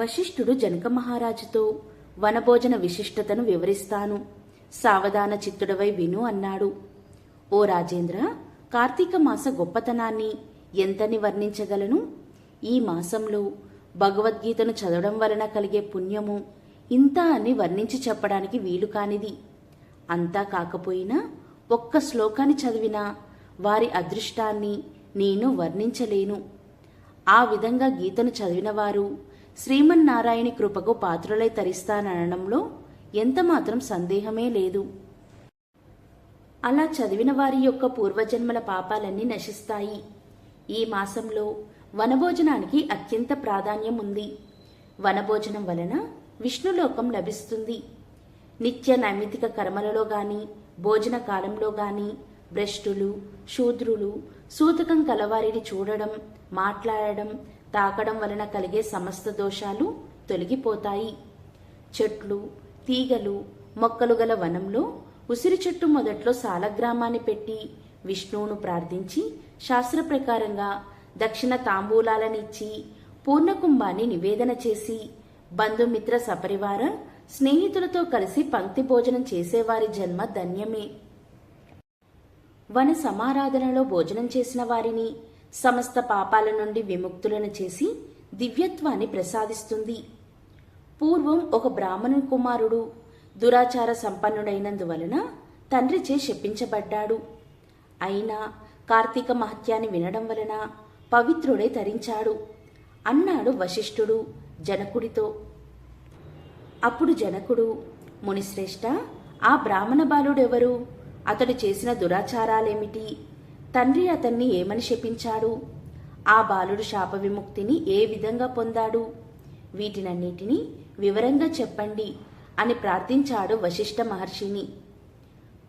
వశిష్ఠుడు జనక మహారాజుతో వనభోజన విశిష్టతను వివరిస్తాను. సావధాన చిత్తుడవై విను అన్నాడు. ఓ రాజేంద్ర కార్తీక మాస గొప్పతనాన్ని ఎంతని వర్ణించగలను? ఈ మాసంలో భగవద్గీతను చదవడం వలన కలిగే పుణ్యము ఇంత అని వర్ణించి చెప్పడానికి వీలు కానిది. అంతా కాకపోయినా ఒక్క శ్లోకాన్ని చదివినా వారి అదృష్టాన్ని నేను వర్ణించలేను. ఆ విధంగా గీతను చదివినవారు శ్రీమన్నారాయణి కృపకు పాత్రులై తరిస్తాననడంలో ఎంతమాత్రం సందేహమే లేదు. అలా చదివిన వారి యొక్క పూర్వజన్మల పాపాలన్నీ నశిస్తాయి. ఈ మాసంలో వనభోజనానికి అత్యంత ప్రాధాన్యం ఉంది. వనభోజనం వలన విష్ణులోకం లభిస్తుంది. నిత్య నైమితిక కర్మలలో గాని భోజన కాలంలో గాని భ్రష్టులు శూద్రులు సూతకం కలవారిని చూడడం మాట్లాడడం తాకడం వలన కలిగే సమస్త దోషాలు తొలగిపోతాయి. చెట్లు తీగలు మొక్కలు గల వనంలో ఉసిరి చెట్టు మొదట్లో సాలగ్రామాన్ని పెట్టి విష్ణువును ప్రార్థించి శాస్త్ర ప్రకారంగా దక్షిణ తాంబూలాలనిచ్చి పూర్ణకుంభాన్ని నివేదన చేసి బంధుమిత్ర సపరివార స్నేహితులతో కలిసి పంక్తి భోజనం చేసేవారి జన్మ ధన్యమే. వన సమారాధనలో భోజనం చేసిన వారిని సమస్త పాపాల నుండి విముక్తులను చేసి దివ్యత్వాన్ని ప్రసాదిస్తుంది. పూర్వం ఒక బ్రాహ్మణు కుమారుడు దురాచార సంపన్నుడైనందువలన తండ్రిచే శపించబడ్డాడు. అయినా కార్తీక మహత్యాన్ని వినడం వలన పవిత్రుడే తరించాడు. అన్నాడు వశిష్ఠుడు జనకుడితో. అప్పుడు జనకుడు మునిశ్రేష్ఠ ఆ బ్రాహ్మణ బాలుడెవరు? అతడు చేసిన దురాచారాలేమిటి? తండ్రి అతన్ని ఏమని శపించాడు? ఆ బాలుడు శాప విముక్తిని ఏ విధంగా పొందాడు? వీటినన్నిటినీ వివరంగా చెప్పండి అని ప్రార్థించాడు వశిష్ఠ మహర్షిని.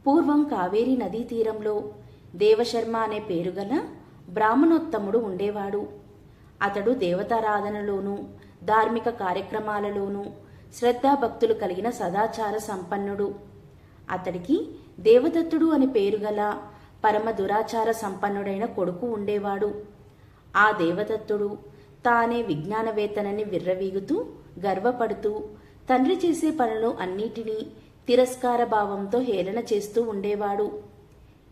పూర్వం కావేరీ నదీ తీరంలో దేవశర్మ అనే పేరుగల బ్రాహ్మణోత్తముడు ఉండేవాడు. అతడు దేవతారాధనలోనూ ధార్మిక కార్యక్రమాలలోనూ శ్రద్ధాభక్తులు కలిగిన సదాచార సంపన్నుడు. అతడికి దేవదత్తుడు అని పేరుగల పరమ దురాచార సంపన్నుడైన కొడుకు ఉండేవాడు. ఆ దేవదత్తుడు తానే విజ్ఞానవేత్తనని విర్రవీగుతూ గర్వపడుతూ తండ్రి చేసే పనులు అన్నిటినీ తిరస్కార భావంతో హేళన చేస్తూ ఉండేవాడు.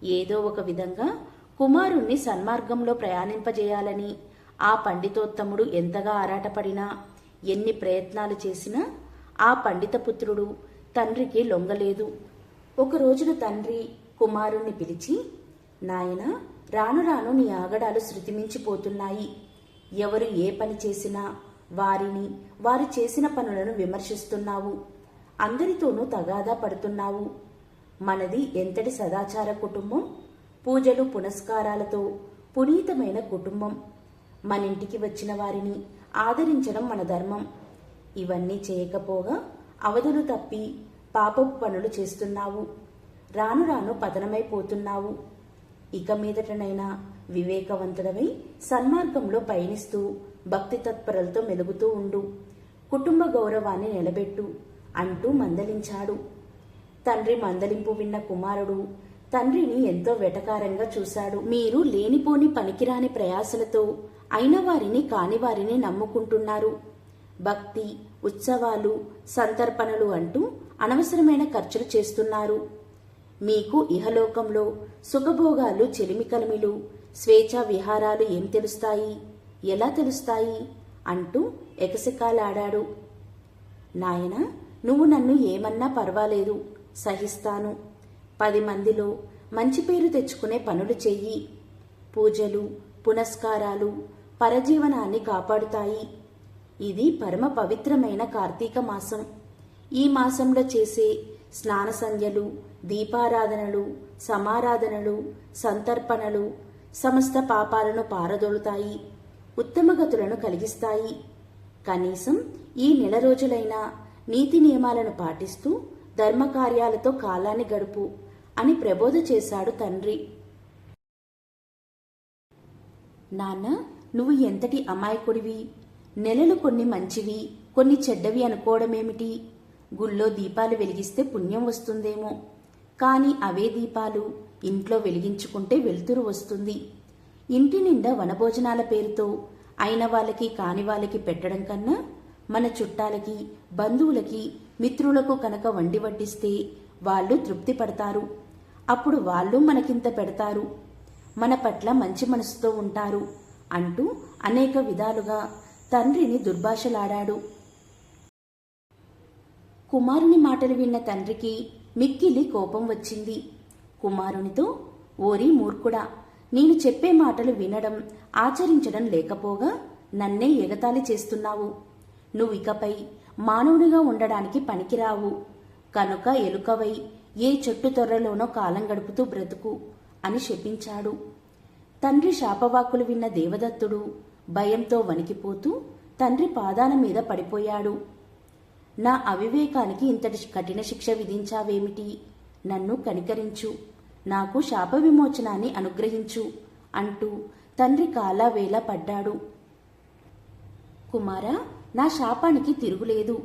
ఏదో ఒక విధంగా కుమారుణ్ణి సన్మార్గంలో ప్రయాణింపజేయాలని ఆ పండితోత్తముడు ఎంతగా ఆరాటపడినా ఎన్ని ప్రయత్నాలు చేసినా ఆ పండితపుత్రుడు తండ్రికి లొంగలేదు. ఒక రోజున తండ్రి కుమారుణ్ణి పిలిచి నాయన రాను రాను నీ ఆగడాలు శృతిమించిపోతున్నాయి. ఎవరు ఏ పని చేసినా వారిని వారు చేసిన పనులను విమర్శిస్తున్నావు. అందరితోనూ తగాదా పడుతున్నావు. మనది ఎంతటి సదాచార కుటుంబం? పూజలు పునస్కారాలతో పునీతమైన కుటుంబం. మన ఇంటికి వచ్చిన వారిని ఆదరించడం మన ధర్మం. ఇవన్నీ చేయకపోగా అవధులు తప్పి పాపపు పనులు చేస్తున్నావు. రాను రాను పతనమైపోతున్నావు. ఇక మీదటనైనా వివేకవంతుడవై సన్మార్గంలో పయనిస్తూ భక్తి తత్పరలతో మెలుగుతూ ఉండు. కుటుంబ గౌరవాన్ని నిలబెట్టు అంటూ మందలించాడు. తండ్రి మందలింపు విన్న కుమారుడు తండ్రిని ఎంతో వెటకారంగా చూశాడు. మీరు లేనిపోని పనికిరాని ప్రయాసలతో అయిన వారిని కాని వారిని నమ్ముకుంటున్నారు. భక్తి ఉత్సవాలు సంతర్పణలు అంటూ అనవసరమైన ఖర్చులు చేస్తున్నారు. మీకు ఇహలోకంలో సుఖభోగాలు చెలిమికలమిలు స్వేచ్ఛా విహారాలు ఏం తెలుస్తాయి? ఎలా తెలుస్తాయి? అంటూ ఎకసికాలాడాడు నాయన నువ్వు నన్ను ఏమన్నా పర్వాలేదు సహిస్తాను. పది మందిలో మంచి పేరు తెచ్చుకునే పనులు చెయ్యి. పూజలు పునస్కారాలు పరజీవనాన్ని కాపాడుతాయి. ఇది పరమ పవిత్రమైన కార్తీక మాసం. ఈ మాసంలో చేసే స్నాన సంధ్యలు దీపారాధనలు సమారాధనలు సంతర్పణలు సమస్త పాపాలను పారదోలుతాయి ఉత్తమగతులను కలిగిస్తాయి. కనీసం ఈ నెల రోజులైనా నీతి నియమాలను పాటిస్తూ ధర్మకార్యాలతో కాలాన్ని గడుపు అని ప్రబోధ చేశాడు తండ్రి. నాన్న నువ్వు ఎంతటి అమాయకుడివి? నెలలు కొన్ని మంచివి కొన్ని చెడ్డవి అనుకోవడమేమిటి? గుళ్ళో దీపాలు వెలిగిస్తే పుణ్యం వస్తుందేమో. కానీ అవే దీపాలు ఇంట్లో వెలిగించుకుంటే వెలుతురు వస్తుంది. ఇంటి నిండా వనభోజనాల పేరుతో అయిన వాళ్ళకి కాని వాళ్ళకి పెట్టడం కన్నా మన చుట్టాలకి బంధువులకి మిత్రులకు కనుక వండి వడ్డిస్తే వాళ్ళు తృప్తి పడతారు. అప్పుడు వాళ్ళు మనకింత పెడతారు. మన పట్ల మంచి మనసుతో ఉంటారు అంటూ అనేక విధాలుగా తండ్రిని దుర్భాషలాడాడు. కుమారుని మాటలు విన్న తండ్రికి మిక్కిలి కోపం వచ్చింది. కుమారునితో ఓరి మూర్ఖుడా నేను చెప్పే మాటలు వినడం ఆచరించడం లేకపోగా నన్నే ఎగతాళి చేస్తున్నావు. నువ్వు ఇకపై మానవునిగా ఉండడానికి పనికిరావు. కనుక ఎలుకవై ఏ చెట్టు తొర్రలోనో కాలం గడుపుతూ బ్రతుకు అని శపించాడు. తండ్రి శాపవాకులు విన్న దేవదత్తుడు భయంతో వణికిపోతూ తండ్రి పాదాల మీద పడిపోయాడు. నా అవివేకానికి ఇంతటి కఠిన శిక్ష విధించావేమిటి? నన్ను కనికరించు. నాకు శాప విమోచనాన్ని అనుగ్రహించు అంటూ తండ్రి కాలావేళ పడ్డాడు. కుమారా నా శాపానికి తిరుగులేదు.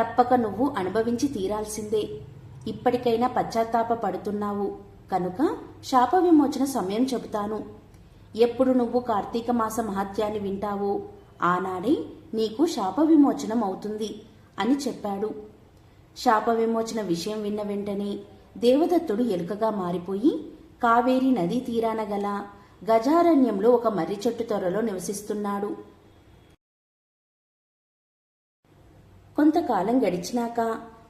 తప్పక నువ్వు అనుభవించి తీరాల్సిందే. ఇప్పటికైనా పశ్చాత్తాప పడుతున్నావు. కనుక శాప విమోచన సమయం చెబుతాను. ఎప్పుడు నువ్వు కార్తీక మాస మహత్యాన్ని వింటావో ఆనాడే నీకు శాప విమోచనం అవుతుంది అని చెప్పాడు. శాప విమోచన విషయం విన్న వెంటనే దేవదత్తుడు ఎలుకగా మారిపోయి కావేరి నదీ తీరాన గల గజారణ్యంలో ఒక మర్రి చెట్టు త్వరలో నివసిస్తున్నాడు. కొంతకాలం గడిచినాక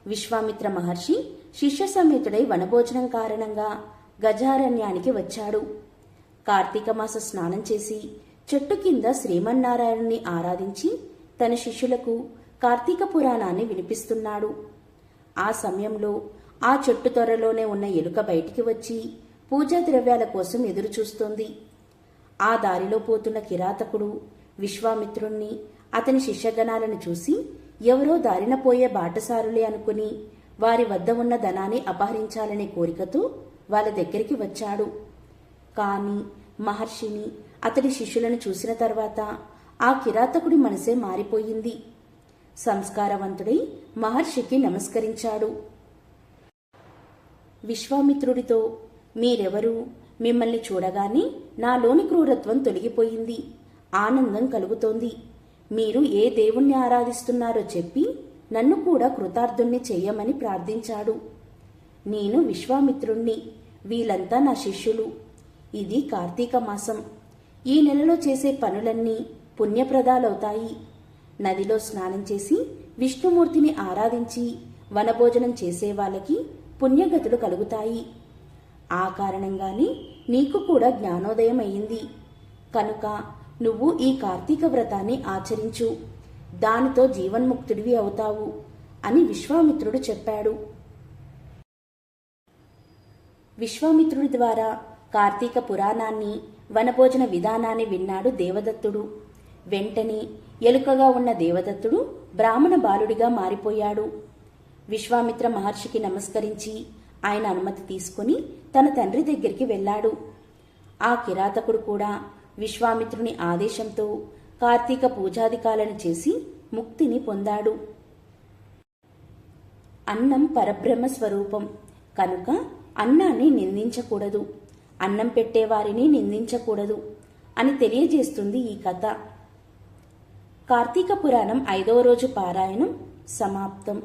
విశ్వామిత్ర మహర్షి శిష్య సమేతుడై వనభోజనం కారణంగా గజారణ్యానికి వచ్చాడు. కార్తీక మాస స్నానం చేసి చెట్టు కింద శ్రీమన్నారాయణుని ఆరాధించి తన శిష్యులకు కార్తీక పురాణాన్ని వినిపిస్తున్నాడు. ఆ సమయంలో ఆ చెట్టు త్వరలోనే ఉన్న ఎలుక బయటికి వచ్చి పూజా ద్రవ్యాల కోసం ఎదురుచూస్తోంది. ఆ దారిలో పోతున్న కిరాతకుడు విశ్వామిత్రుణ్ణి అతని శిష్యగణాలను చూసి ఎవరో దారిన పోయే బాటసారులే అనుకుని వారి వద్ద ఉన్న ధనాన్ని అపహరించాలనే కోరికతో వాళ్ళ దగ్గరికి వచ్చాడు. కాని మహర్షిని అతడి శిష్యులను చూసిన తర్వాత ఆ కిరాతకుడి మనసే మారిపోయింది. సంస్కారవంతుడై మహర్షికి నమస్కరించాడు. విశ్వామిత్రుడితో మీరెవరు? మిమ్మల్ని చూడగానే నాలోని క్రూరత్వం తొలగిపోయింది. ఆనందం కలుగుతోంది. మీరు ఏ దేవుణ్ణి ఆరాధిస్తున్నారో చెప్పి నన్ను కూడా కృతార్థుణ్ణి చెయ్యమని ప్రార్థించాడు. నేను విశ్వామిత్రుణ్ణి. వీళ్ళంతా నా శిష్యులు. ఇది కార్తీక మాసం. ఈ నెలలో చేసే పనులన్నీ పుణ్యప్రదాలవుతాయి. నదిలో స్నానం చేసి విష్ణుమూర్తిని ఆరాధించి వనభోజనం చేసే వాళ్ళకి పుణ్యగతులు కలుగుతాయి. ఆ కారణంగానే నీకు కూడా జ్ఞానోదయం అయింది కనుక నువ్వు ఈ కార్తీక వ్రతాన్ని ఆచరించు. దానితో జీవన్ముక్తుడివి అవుతావు అని విశ్వామిత్రుడు చెప్పాడు. విశ్వామిత్రుడి ద్వారా కార్తీక పురాణాన్ని వనభోజన విధానాన్ని విన్నాడు దేవదత్తుడు. వెంటనే ఎలుకగా ఉన్న దేవదత్తుడు బ్రాహ్మణ బాలుడిగా మారిపోయాడు. విశ్వామిత్ర మహర్షికి నమస్కరించి ఆయన అనుమతి తీసుకుని తన తండ్రి దగ్గరికి వెళ్ళాడు. ఆ కిరాతకుడు కూడా విశ్వామిత్రుని ఆదేశంతో కార్తీక పూజాధికాలను చేసి ముక్తిని పొందాడు. అన్నం పరబ్రహ్మ స్వరూపం. కనుక అన్నాన్ని నిందించకూడదు. అన్నం పెట్టేవారిని నిందించకూడదు అని తెలియజేస్తుంది ఈ కథ. కార్తీక పురాణం ఐదవ రోజు పారాయణం సమాప్తం.